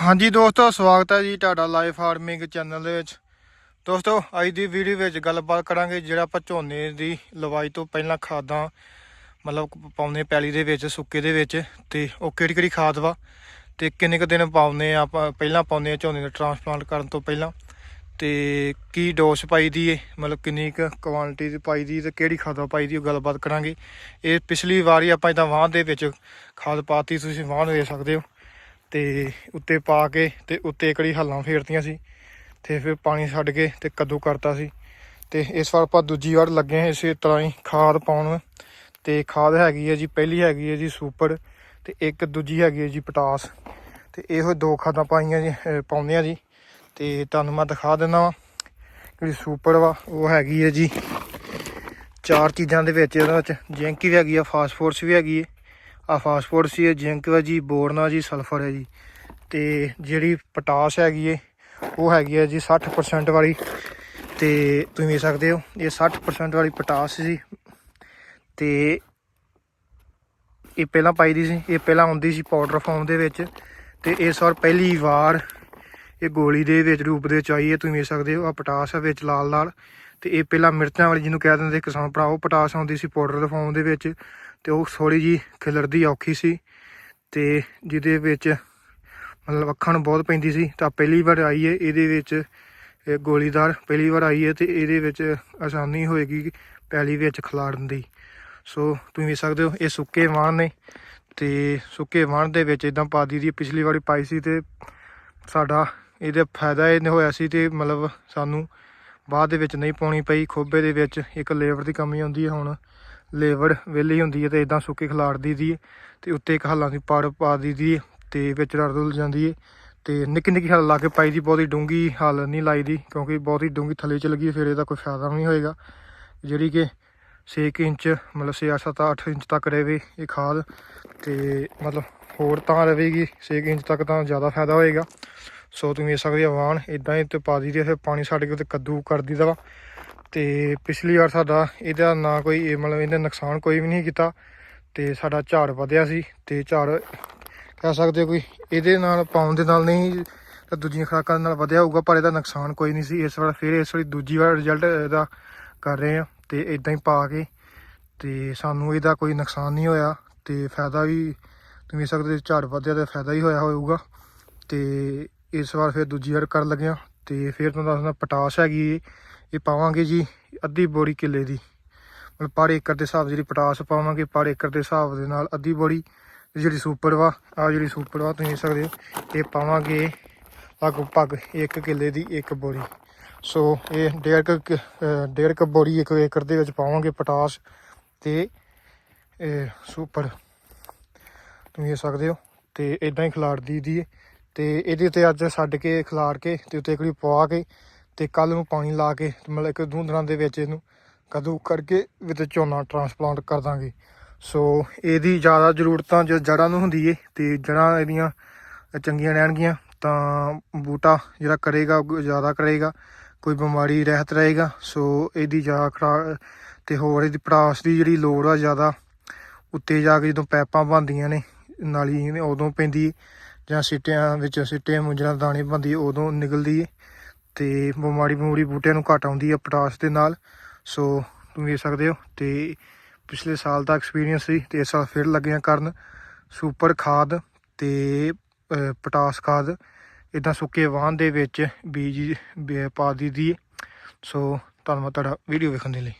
ਹਾਂਜੀ ਦੋਸਤੋ, ਸਵਾਗਤ ਹੈ ਜੀ ਤੁਹਾਡਾ ਲਾਈਵ ਫਾਰਮਿੰਗ ਚੈਨਲ ਦੇ ਵਿੱਚ। ਦੋਸਤੋ, ਅੱਜ ਦੀ ਵੀਡੀਓ ਵਿੱਚ ਗੱਲਬਾਤ ਕਰਾਂਗੇ ਜਿਹੜਾ ਆਪਾਂ ਝੋਨੇ ਦੀ ਲਵਾਈ ਤੋਂ ਪਹਿਲਾਂ ਖਾਦਾਂ, ਮਤਲਬ ਪਾਉਂਦੇ ਪੈਲੀ ਦੇ ਵਿੱਚ, ਸੁੱਕੇ ਦੇ ਵਿੱਚ, ਤੇ ਉਹ ਕਿਹੜੀ ਕਿਹੜੀ ਖਾਦ ਵਾ, ਤੇ ਕਿੰਨੇ ਕੁ ਦਿਨ ਪਾਉਂਦੇ ਆ ਆਪਾਂ, ਪਹਿਲਾਂ ਪਾਉਂਦੇ ਆ ਝੋਨੇ ਦਾ ਟ੍ਰਾਂਸਪਲਾਂਟ ਕਰਨ ਤੋਂ ਪਹਿਲਾਂ, ਤੇ ਕੀ ਡੋਸ ਪਾਈ ਦੀ ਏ, ਮਤਲਬ ਕਿੰਨੀ ਕੁ ਕੁਆਂਟੀਟੀ ਦੀ ਪਾਈ ਦੀ ਤੇ ਕਿਹੜੀ ਖਾਦਾਂ ਪਾਈ ਦੀ ਉਹ ਗੱਲਬਾਤ ਕਰਾਂਗੇ। ਇਹ ਪਿਛਲੀ ਵਾਰੀ ਆਪਾਂ ਇਦਾਂ ਵਾਹ ਦੇ ਵਿੱਚ ਖਾਦ ਪਾਤੀ, ਤੁਸੀਂ ਵਾਹ ਦੇ ਸਕਦੇ ਹੋ। ਤੇ ਉੱਤੇ ਪਾ ਕੇ ਤੇ ਉੱਤੇ ਇਕੜੀ ਹੱਲਾਂ ਫੇਰਤੀਆਂ ਸੀ ਤੇ ਫਿਰ ਪਾਣੀ ਛੱਡ ਕੇ ਤੇ ਕੱਦੂ ਕਰਤਾ ਸੀ ਤੇ ਇਸ ਵਾਰ ਆਪਾਂ ਦੂਜੀ ਵਾਰ ਲੱਗੇ ਹਾਂ ਇਸੇ ਤਰ੍ਹਾਂ ਹੀ ਖਾਦ ਪਾਉਣ। ਤੇ ਖਾਦ ਹੈਗੀ ਹੈ ਜੀ, ਪਹਿਲੀ ਹੈਗੀ ਹੈ ਜੀ ਸੁਪਰ ਤੇ ਇੱਕ ਦੂਜੀ ਹੈਗੀ ਹੈ ਜੀ ਪਟਾਸ। ਤੇ ਇਹੋ ਦੋ ਖਾਦਾਂ ਪਾਈਆਂ ਜੀ ਪਾਉਂਦੇ ਆ ਜੀ। ਤੇ ਤੁਹਾਨੂੰ ਮੈਂ ਦਿਖਾ ਦਿੰਦਾ ਵਾਂ ਜਿਹੜੀ ਸੁਪਰ ਵਾ, ਉਹ ਹੈਗੀ ਹੈ ਜੀ। ਚਾਰ ਚੀਜ਼ਾਂ ਦੇ ਵਿੱਚ ਇਹਦੇ ਵਿੱਚ, ਜ਼ਿੰਕ ਵੀ ਹੈਗੀ ਆ, ਫਾਸਫੋਰਸ ਵੀ ਹੈਗੀ ਹੈ। ਆ ਫਾਸਫੋਰਸ ਸੀ ਇਹ, ਜ਼ਿੰਕ ਹੈ ਜੀ ਬੋਰਨਾ ਜੀ ਸਲਫਰ ਹੈ ਜੀ। ਤੇ ਜਿਹੜੀ ਪੋਟਾਸ਼ ਹੈਗੀ ਏ, ਉਹ ਹੈਗੀ ਹੈ ਜੀ 60% ਵਾਲੀ। ਤੇ ਤੁਸੀਂ ਵੇਖ ਸਕਦੇ ਹੋ, ਇਹ 60% ਵਾਲੀ ਪੋਟਾਸ਼ ਸੀ। ਤੇ ਇਹ ਪਹਿਲਾਂ ਪਾਈ ਦੀ ਸੀ, ਇਹ ਪਹਿਲਾਂ ਆਉਂਦੀ ਸੀ ਪਾਊਡਰ ਫਾਰਮ ਦੇ ਵਿੱਚ। ਤੇ ਇਸ ਵਾਰ ਪਹਿਲੀ ਵਾਰ ਇਹ ਗੋਲੀ ਦੇ ਵਿੱਚ, ਰੂਪ ਦੇ ਵਿੱਚ ਆਈ ਹੈ ਤੁਸੀਂ ਵੇਖ ਸਕਦੇ ਹੋ ਆ ਪੋਟਾਸ਼ ਹੈ ਵਿੱਚ ਲਾਲ ਲਾਲ ਤੇ ਇਹ ਪਹਿਲਾਂ ਮਿਰਚਾਂ ਵਾਲੀ ਜਿਹਨੂੰ ਕਹਿ ਦਿੰਦੇ ਕਿਸਾਨ ਭਰਾ, ਉਹ ਪੋਟਾਸ਼ ਆਉਂਦੀ ਸੀ ਪਾਊਡਰ ਦੇ ਫਾਰਮ ਦੇ ਵਿੱਚ। ਤੇ ਉਹ ਥੋੜੀ ਜੀ ਖਿਲਰਦੀ ਔਖੀ ਸੀ ਤੇ ਜਿਹਦੇ ਵਿੱਚ ਮਤਲਬ ਅੱਖਾਂ ਨੂੰ ਬਹੁਤ ਪੈਂਦੀ ਸੀ। ਤਾਂ ਪਹਿਲੀ ਵਾਰ ਆਈ ਹੈ ਇਹਦੇ ਵਿੱਚ ਇਹ ਗੋਲੀਦਾਰ ਪਹਿਲੀ ਵਾਰ ਆਈ ਹੈ ਤੇ ਇਹਦੇ ਵਿੱਚ ਆਸਾਨੀ ਹੋਏਗੀ ਪੈਲੀ ਵਿੱਚ ਖਿਲਾਰਨ ਦੀ। ਸੋ ਤੁਸੀਂ ਵੇਖ ਸਕਦੇ ਹੋ, ਇਹ ਸੁੱਕੇ ਵਾਣ ਨੇ ਤੇ ਸੁੱਕੇ ਵਾਣ ਦੇ ਵਿੱਚ ਇਦਾਂ ਪਾਦੀ ਦੀ ਪਿਛਲੀ ਵਾਰੀ ਪਾਈ ਸੀ ਤੇ ਸਾਡਾ ਇਹਦੇ ਫਾਇਦਾ ਇਹ ਹੋਇਆ ਸੀ ਤੇ ਮਤਲਬ ਸਾਨੂੰ ਬਾਅਦ ਦੇ ਵਿੱਚ ਨਹੀਂ ਪਾਉਣੀ ਪਈ, ਖੋਬੇ ਦੇ ਵਿੱਚ ਇੱਕ ਲੇਬਰ ਦੀ ਕਮੀ ਆਉਂਦੀ ਹੈ ਹੁਣ। ਲੇਬਰ ਵਿਹਲੀ ਹੁੰਦੀ ਹੈ ਤੇ ਇਦਾਂ ਸੁੱਕੇ ਖਿਲਾਰ ਦੀ ਹੈ ਤੇ ਉੱਤੇ ਇੱਕ ਹੱਲਾਂ ਦੀ ਪੜ ਪਾ ਦੀ ਹੈ ਤੇ ਵਿੱਚ ਰੜ ਰੁਲ ਜਾਂਦੀ ਹੈ ਤੇ ਨਿੱਕੀ ਨਿੱਕੀ ਹੱਲ ਲਾ ਕੇ ਪਾਈ ਦੀ, ਬਹੁਤੀ ਡੂੰਗੀ ਹੱਲ ਨਹੀਂ ਲਾਈ ਦੀ ਕਿਉਂਕਿ ਬਹੁਤੀ ਡੂੰਗੀ ਥੱਲੇ 'ਚ ਲੱਗੀ ਫਿਰ ਇਹਦਾ ਕੋਈ ਫਾਇਦਾ ਵੀ ਨਹੀਂ ਹੋਏਗਾ। ਜਿਹੜੀ ਕਿ 6 ਇੰਚ ਮਤਲਬ 6 7 8 ਇੰਚ ਤੱਕ ਰਹੇ ਇਹ ਖਾਦ ਤੇ ਮਤਲਬ ਹੋਰ ਤਾਂ ਰਹੇਗੀ 6 ਇੰਚ ਤੱਕ ਤਾਂ ਜ਼ਿਆਦਾ ਫਾਇਦਾ ਹੋਏਗਾ। ਸੋ ਤੁਸੀਂ ਵੇਖ ਸਕਦੇ ਆ ਵਾਣ ਇਦਾਂ ਹੀ ਤੇ ਪਾ ਦੀ ਦੀ ਫਿਰ ਪਾਣੀ ਛੱਡ ਕੇ ਤੇ ਕੱਦੂ ਕਰ ਦੀਦਾ ਵਾ। ਤੇ ਪਿਛਲੀ ਵਾਰ ਸਾਡਾ ਇਹਦਾ ਨਾ ਕੋਈ ਇਹ ਮਤਲਬ ਇਹਨੇ ਨੁਕਸਾਨ ਕੋਈ ਵੀ ਨਹੀਂ ਕੀਤਾ ਤੇ ਸਾਡਾ ਝਾੜ ਵਧਿਆ ਸੀ ਤੇ ਝਾੜ ਕਹਿ ਸਕਦੇ ਕੋਈ ਇਹਦੇ ਨਾਲ ਪਾਉਣ ਦੇ ਨਾਲ ਨਹੀਂ ਤਾਂ ਦੂਜੀਆਂ ਖੁਰਾਕਾਂ ਦੇ ਨਾਲ ਵਧਿਆ ਹੋਊਗਾ, ਪਰ ਇਹਦਾ ਨੁਕਸਾਨ ਕੋਈ ਨਹੀਂ ਸੀ। ਇਸ ਵਾਰ ਫਿਰ ਇਸ ਵਾਰੀ ਦੂਜੀ ਵਾਰ ਰਿਜ਼ਲਟ ਇਹਦਾ ਕਰ ਰਹੇ ਆ ਤੇ ਇਦਾਂ ਹੀ ਪਾ ਕੇ ਤੇ ਸਾਨੂੰ ਇਹਦਾ ਕੋਈ ਨੁਕਸਾਨ ਨਹੀਂ ਹੋਇਆ ਤੇ ਫਾਇਦਾ ਵੀ ਤੁਸੀਂ ਸਕਦੇ ਝਾੜ ਵਧਿਆ ਤੇ ਫਾਇਦਾ ਹੀ ਹੋਇਆ ਹੋਊਗਾ। ਤੇ ਇਸ ਵਾਰ ਫਿਰ ਦੂਜੀ ਵਾਰ ਕਰਨ ਲੱਗਿਆ ਤੇ ਫਿਰ ਤੁਹਾਨੂੰ ਦੱਸਦਾ ਪਟਾਸ਼ ਹੈਗੀ ਇਹ ਪਾਵਾਂਗੇ ਜੀ ਅੱਧੀ ਬੋਰੀ ਕਿੱਲੇ ਦੀ। ਮਤਲਬ ਪਰ ਏਕੜ ਦੇ ਹਿਸਾਬ ਜਿਹੜੀ ਪਟਾਸ਼ ਪਾਵਾਂਗੇ, ਪਰ ਏਕੜ ਦੇ ਹਿਸਾਬ ਦੇ ਨਾਲ ਅੱਧੀ ਬੋਰੀ। ਜਿਹੜੀ ਸੁਪਰ ਵਾ ਆ ਜਿਹੜੀ ਸੁਪਰ ਵਾ, ਤੁਸੀਂ ਦੇਖ ਸਕਦੇ ਹੋ, ਇਹ ਪਾਵਾਂਗੇ ਲਗਭਗ 1 ਕਿੱਲੇ ਦੀ ਇੱਕ ਬੋਰੀ। ਸੋ ਇਹ ਡੇਢ ਕੁ ਕਿ- ਡੇਢ ਕੁ ਬੋਰੀ ਇੱਕ ਏਕੜ ਦੇ ਵਿੱਚ ਪਾਵਾਂਗੇ ਪਟਾਸ਼ ਤੇ ਇਹ ਸੁਪਰ। ਤੁਸੀਂ ਇਹ ਸਕਦੇ ਹੋ, ਤੇ ਇਦਾਂ ਹੀ ਖਿਲਾਰ ਦੀ ਦੀ ਤੇ ਇਹਦੇ ਉੱਤੇ ਅੱਜ ਛੱਡ ਕੇ ਖਿਲਾੜ ਕੇ, ਤੇ ਉੱਤੇ ਇੱਕ ਪਵਾ ਕੇ ਤੇ ਕੱਲ ਨੂੰ ਪਾਣੀ ਲਾ ਕੇ ਮਤਲਬ ਇੱਕ ਦੋ ਦਿਨਾਂ ਦੇ ਵਿੱਚ ਇਹਨੂੰ ਕਦੂ ਕਰਕੇ ਵਿੱਚ ਝੋਨਾ ਟਰਾਂਸਪਲਾਂਟ ਕਰ ਦਾਂਗੇ। ਸੋ ਇਹਦੀ ਜ਼ਿਆਦਾ ਜ਼ਰੂਰਤਾਂ ਜੋ, ਜੜ੍ਹਾਂ ਨੂੰ ਹੁੰਦੀ ਏ ਤੇ ਜੜ੍ਹਾਂ ਇਹਦੀਆਂ ਚੰਗੀਆਂ ਰਹਿਣਗੀਆਂ ਤਾਂ ਬੂਟਾ ਜਿਹੜਾ ਕਰੇਗਾ ਜ਼ਿਆਦਾ ਕਰੇਗਾ, ਕੋਈ ਬਿਮਾਰੀ, ਰਹਿਤ ਰਹੇਗਾ। ਸੋ ਇਹਦੀ ਜ਼ਿਆਦਾ ਖੜਾ ਤੇ ਹੋਰ ਇਹਦੀ ਪੜਾਸ ਦੀ ਜਿਹੜੀ ਲੋੜ ਆ ਜ਼ਿਆਦਾ, ਉੱਤੇ ਜਾ ਕੇ ਜਦੋਂ ਪੈਪਾਂ ਬਣਦੀਆਂ ਨੇ, ਨਾਲੀ ਉਦੋਂ ਪੈਂਦੀ ਜਾਂ ਸਿੱਟਿਆਂ ਵਿੱਚ ਸਿੱਟੇ ਮੁੰਜਰਾ ਦਾਣੇ ਬਣਦੀ ਉਦੋਂ ਨਿਕਲਦੀ ਤੇ ਬਿਮਾਰੀ ਬਿਮੂਰੀ ਬੂਟਿਆਂ ਨੂੰ ਘਟ ਆਉਂਦੀ ਹੈ ਪੋਟਾਸ ਦੇ ਨਾਲ। ਸੋ ਤੁਸੀਂ ਵੇਖ ਸਕਦੇ ਹੋ ਤੇ ਪਿਛਲੇ ਸਾਲ ਦਾ ਐਕਸਪੀਰੀਅੰਸ ਸੀ ਤੇ ਇਸ ਸਾਲ ਫਿਰ ਲੱਗੇ ਹਾਂ ਕਰਨ ਸੁਪਰ ਖਾਦ ਤੇ ਪੋਟਾਸ ਖਾਦ। ਇਦਾਂ ਸੁੱਕੇ ਵਾਹਨ ਦੇ ਵਿੱਚ ਬੀਜ ਪਾ ਦੀ ਦੀ ਸੋ ਧੰਨਵਾਦ ਤੁਹਾਡਾ ਵੀਡੀਓ ਵੇਖਣ ਦੇ ਲਈ।